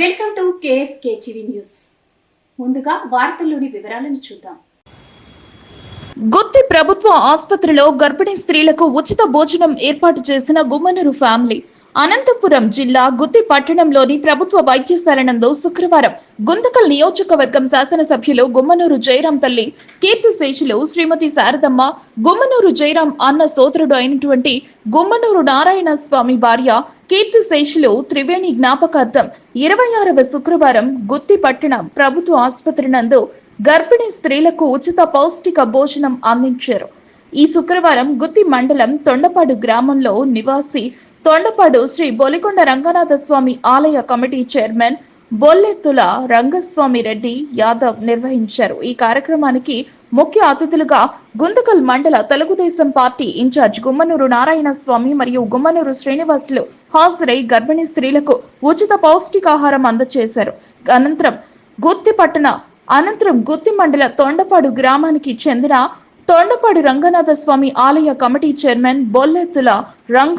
Welcome to KSK TV news. ముందుగా వార్తల్లోని వివరాలను చూద్దాం. గుత్తి ప్రభుత్వ ఆసుపత్రిలో గర్భిణీ స్త్రీలకు ఉచిత భోజనం ఏర్పాటు చేసిన గుమ్మనూరు ఫ్యామిలీ అనంతపురం జిల్లా గుత్తి పట్టణంలోని ప్రభుత్వ వైద్యశాల నందు శుక్రవారం గుంతకల్ నియోజకవర్గం శాసనసభ్యులు గుమ్మనూరు జయరాం తల్లి కీర్తిశేషులు శ్రీమతి శారదమ్మ గుమ్మనూరు జయరాం అన్న సోదరుడు అయినటువంటి గుమ్మనూరు నారాయణ స్వామి భార్య కీర్తిశేషులు త్రివేణి జ్ఞాపకార్థం ఇరవై ఆరవ శుక్రవారం గుత్తి పట్టణం ప్రభుత్వ ఆసుపత్రి నందు గర్భిణీ స్త్రీలకు ఉచిత పౌష్టిక భోజనం అందించారు. ఈ శుక్రవారం గుత్తి మండలం తొండపాడు గ్రామంలో నివాసి తొండపాడు శ్రీ బొలికొండ రంగనాథ స్వామి ఆలయ కమిటీ చైర్మన్ బొల్లెత్తుల రంగస్వామి రెడ్డి యాదవ్ నిర్వహించారు. ఈ కార్యక్రమానికి ముఖ్య అతిథులుగా గుంతకల్ మండల తెలుగుదేశం పార్టీ ఇన్ఛార్జ్ గుమ్మనూరు నారాయణ స్వామి మరియు గుమ్మనూరు శ్రీనివాసులు హాజరై గర్భిణీ స్త్రీలకు ఉచిత పౌష్టికాహారం అందజేశారు అనంతరం గుత్తి పట్టణ అనంతరం గుత్తి మండల తొండపాడు గ్రామానికి చెందిన తొండపాడు రంగనాథ స్వామి ఆలయ కమిటీ చైర్మన్ బొల్లెత్తుల రంగ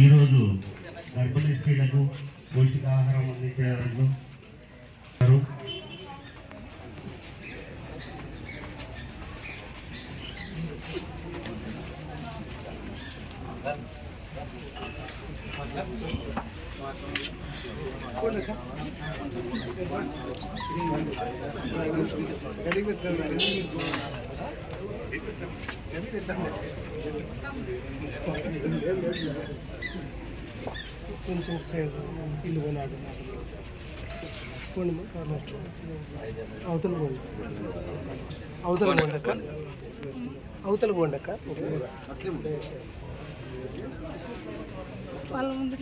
ఈరోజు గర్భిణీ స్త్రీలకు పౌష్టికాహారం అందించేందుకు కొంచెం సైడ్ ఇల్లు పోండి అవతల పోండి అవతల పోండి అక్క అవతల పోండి అక్క వాళ్ళ ముందు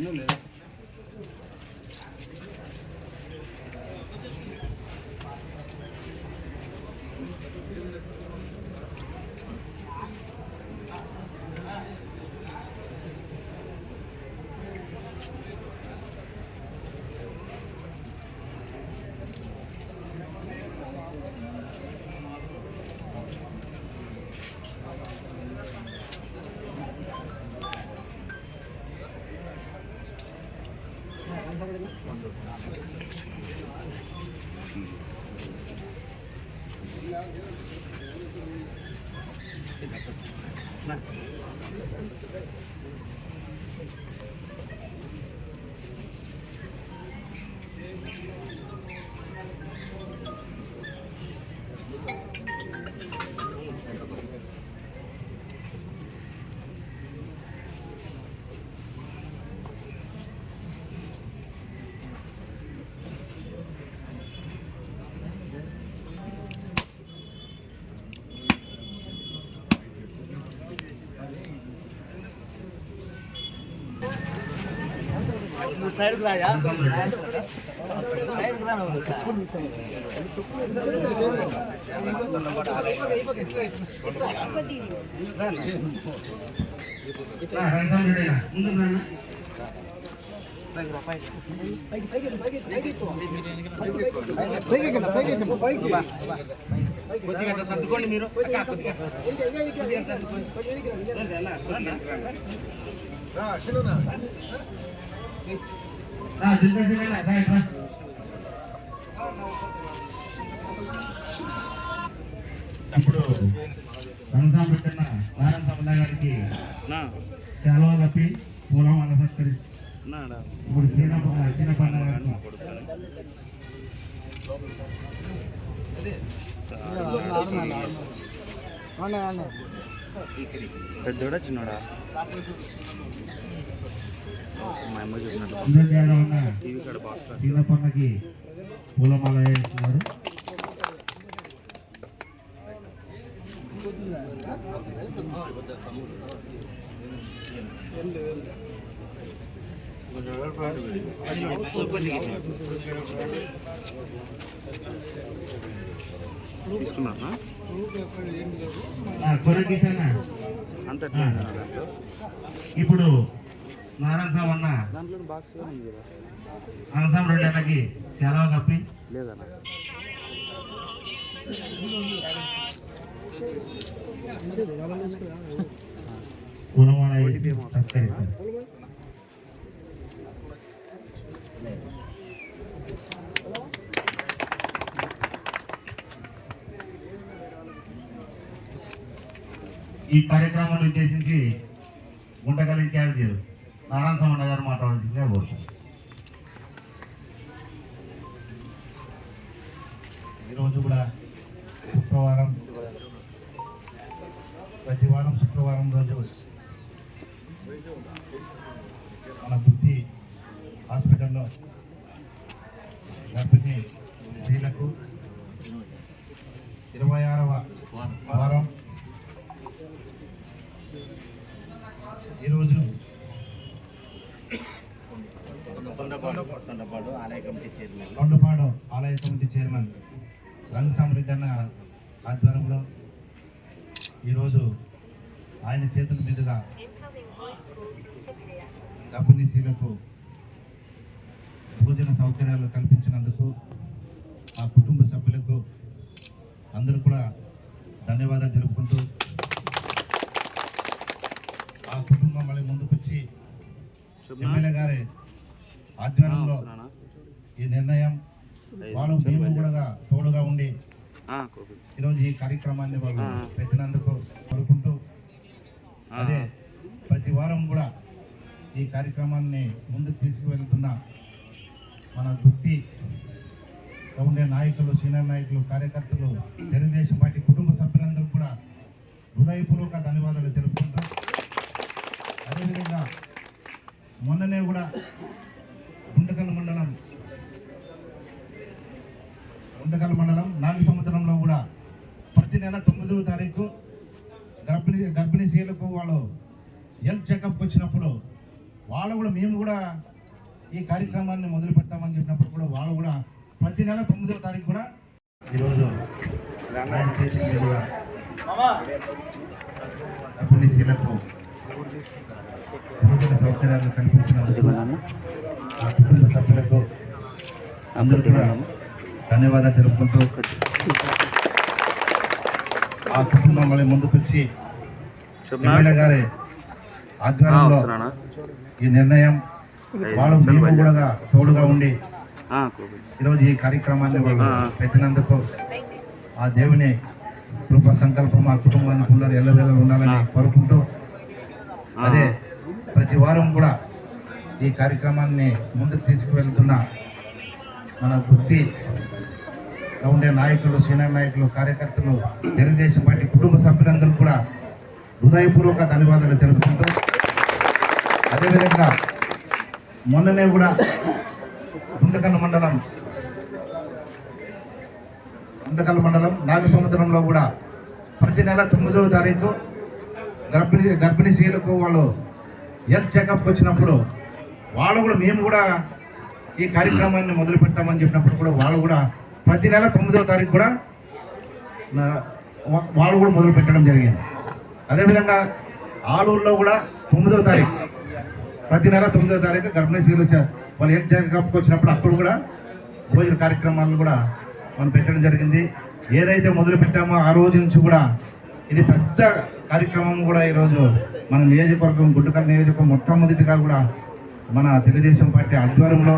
ముందు నాన్న కొద్దిగా సర్దుకోండి మీరు అక్క, కొద్దిగా. సర్దుకోండి. రండి, రండి, ఇప్పుడు రంజాన్ పెట్టిన నారాయణ సముదాయ గారికి సెలవు పూలం వాళ్ళ సత్కరి ఇప్పుడు పెద్దోడా చిన్నోడా? మా అమ్మ చెప్పినట్టు ఇండియాలో ఉన్న టీవీ కాడ బాక్స్ సీనపన్నకి పూలమాల వేస్తున్నారు. ఇప్పుడు నారాయణ స్వామి అన్న. కదా. అనసం రెండేళ్ళకి సెలవు కప్పి. పూలమాల సత్కరిస్తారు ఈ కార్యక్రమాన్ని ఉద్దేశించి ఇన్ఛార్జ్ నారాయణ స్వామి గారు మాట్లాడాల్సిందిగా కోరుతాను ఈరోజు కూడా శుక్రవారం ప్రతి వారం శుక్రవారం రోజు మన బుద్ధి హాస్పిటల్లో గర్భిణీ స్త్రీలకు ఇరవై ఆరవ వారం. ఈరోజు తొండపాడు ఆలయ కమిటీ చైర్మన్. కొండపాడు ఆలయ కమిటీ చైర్మన్ రంగ సమరెడ్డి అన్న ఆధ్వర్యంలో ఈరోజు ఆయన చేతుల మీదుగా గర్భిణీ స్త్రీలకు భోజన సౌకర్యాలు కల్పించినందుకు ఆ కుటుంబ సభ్యులకు అందరూ కూడా ధన్యవాదాలు తెలుపుకుంటూ ఆ కుటుంబం మళ్ళీ ముందుకొచ్చి ఎమ్మెల్యే గారి ఆధ్వర్యంలో ఈ నిర్ణయం వాళ్ళు మేము కూడా తోడుగా ఉండి ఈరోజు ఈ కార్యక్రమాన్ని వాళ్ళు. పెట్టినందుకు కోరుకుంటూ అదే ప్రతి వారం కూడా ఈ కార్యక్రమాన్ని ముందుకు తీసుకువెళ్తున్న మన గుత్తి ఉండే నాయకులు సీనియర్ నాయకులు కార్యకర్తలు తెలుగుదేశం పార్టీ కుటుంబ సభ్యులందరూ కూడా హృదయపూర్వక ధన్యవాదాలు తెలుపుకుంటూ అదేవిధంగా మొన్ననే కూడా గుంటకల్ మండలం. గుంటకల్ మండలం నాగ సముద్రంలో కూడా ప్రతి నెల తొమ్మిదవ తారీఖు గర్భిణీ గర్భిణీ స్త్రీలకు వాళ్ళు హెల్త్ చెకప్ వచ్చినప్పుడు వాళ్ళు కూడా మేము కూడా ఈ కార్యక్రమాన్ని మొదలు పెడతామని చెప్పినప్పుడు కూడా వాళ్ళు కూడా ప్రతి నెల తొమ్మిదవ తారీఖు కూడా ఈరోజు గర్భిణీ స్త్రీలకు సౌకర్యాలు కల్పించినందుకు ఆ కుటుంబ సభ్యులకు అందరూ కూడా ధన్యవాదాలు తెలుపుకుంటూ ఆ కుటుంబం మళ్ళీ ముందుకొచ్చి ఎమ్మెల్యే గారి ఆధ్వర్యంలో ఈ నిర్ణయం వాళ్ళు మేము కూడా తోడుగా ఉండి ఈరోజు ఈ కార్యక్రమాన్ని. పెట్టినందుకు ఆ దేవుని కృప సంకల్పం ఆ కుటుంబానికి ఉండాలి ఎల్లవేళ ఉండాలని కోరుకుంటూ అదే ప్రతి వారం కూడా ఈ కార్యక్రమాన్ని ముందుకు తీసుకువెళ్తున్న మన వృత్తి ఉండే నాయకులు సీనియర్ నాయకులు కార్యకర్తలు తెలుగుదేశం పార్టీ కుటుంబ సభ్యులందరూ కూడా హృదయపూర్వక ధన్యవాదాలు తెలుపుకుంటూ అదేవిధంగా మొన్ననే కూడా గుండకల్ మండలం గుండకల్ మండలం నాగసముద్రంలో కూడా ప్రతి నెల తొమ్మిదవ తారీఖు గర్భిణీ గర్భిణీ స్త్రీలకు వాళ్ళు హెల్త్ చెకప్ వచ్చినప్పుడు వాళ్ళు కూడా మేము కూడా ఈ కార్యక్రమాన్ని మొదలు పెడతామని చెప్పినప్పుడు కూడా వాళ్ళు కూడా ప్రతి నెల తొమ్మిదవ తారీఖు కూడా వాళ్ళు కూడా మొదలు పెట్టడం జరిగింది. అదేవిధంగా ఆలూరులో కూడా తొమ్మిదవ తారీఖు ప్రతి నెల తొమ్మిదవ తారీఖు గర్భిణీ స్త్రీలు వాళ్ళు ఏం చెకప్కి వచ్చినప్పుడు అప్పుడు కూడా భోజన కార్యక్రమాలను కూడా మనం పెట్టడం జరిగింది. ఏదైతే మొదలు పెట్టామో ఆ రోజు నుంచి కూడా ఇది పెద్ద కార్యక్రమం కూడా ఈరోజు మన నియోజకవర్గం గుడ్డకల్ నియోజకవర్గం మొట్టమొదటిగా కూడా మన తెలుగుదేశం పార్టీ ఆధ్వర్యంలో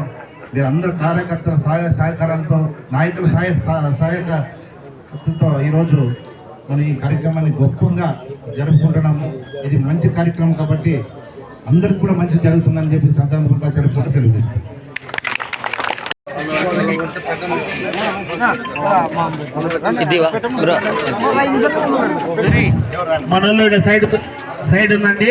మీరందరూ కార్యకర్తల సహాయ సహకారాలతో నాయకుల సహాయ సహ- సహాయకతో ఈరోజు మనం ఈ కార్యక్రమాన్ని గొప్పగా జరుపుకుంటున్నాము. ఇది మంచి కార్యక్రమం కాబట్టి అందరికి కూడా మంచి జరుగుతుందని చెప్పి సందర్భంగా జరుపుకుంటూ తెలియజేస్తాం మనలో సైడ్ సైడ్ ఉందండి.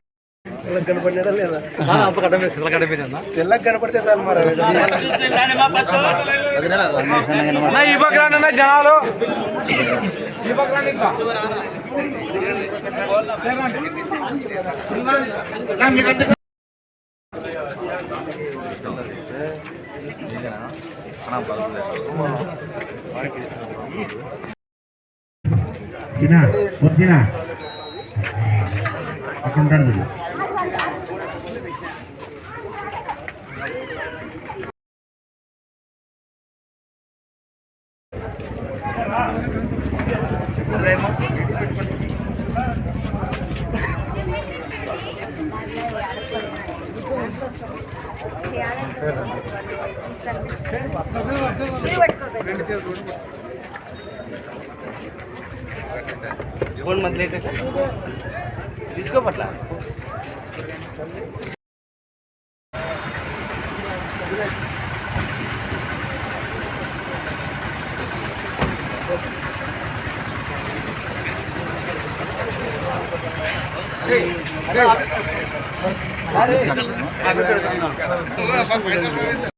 కనపడినా లేదా? తెల్లకి కనపడితే సార్ మరి. జనాలు. నా మీరంతా తినా कोण म्हटले ते डिस्को म्हटला अरे अरे ¡Ale! ¡Ale! ¡Ale!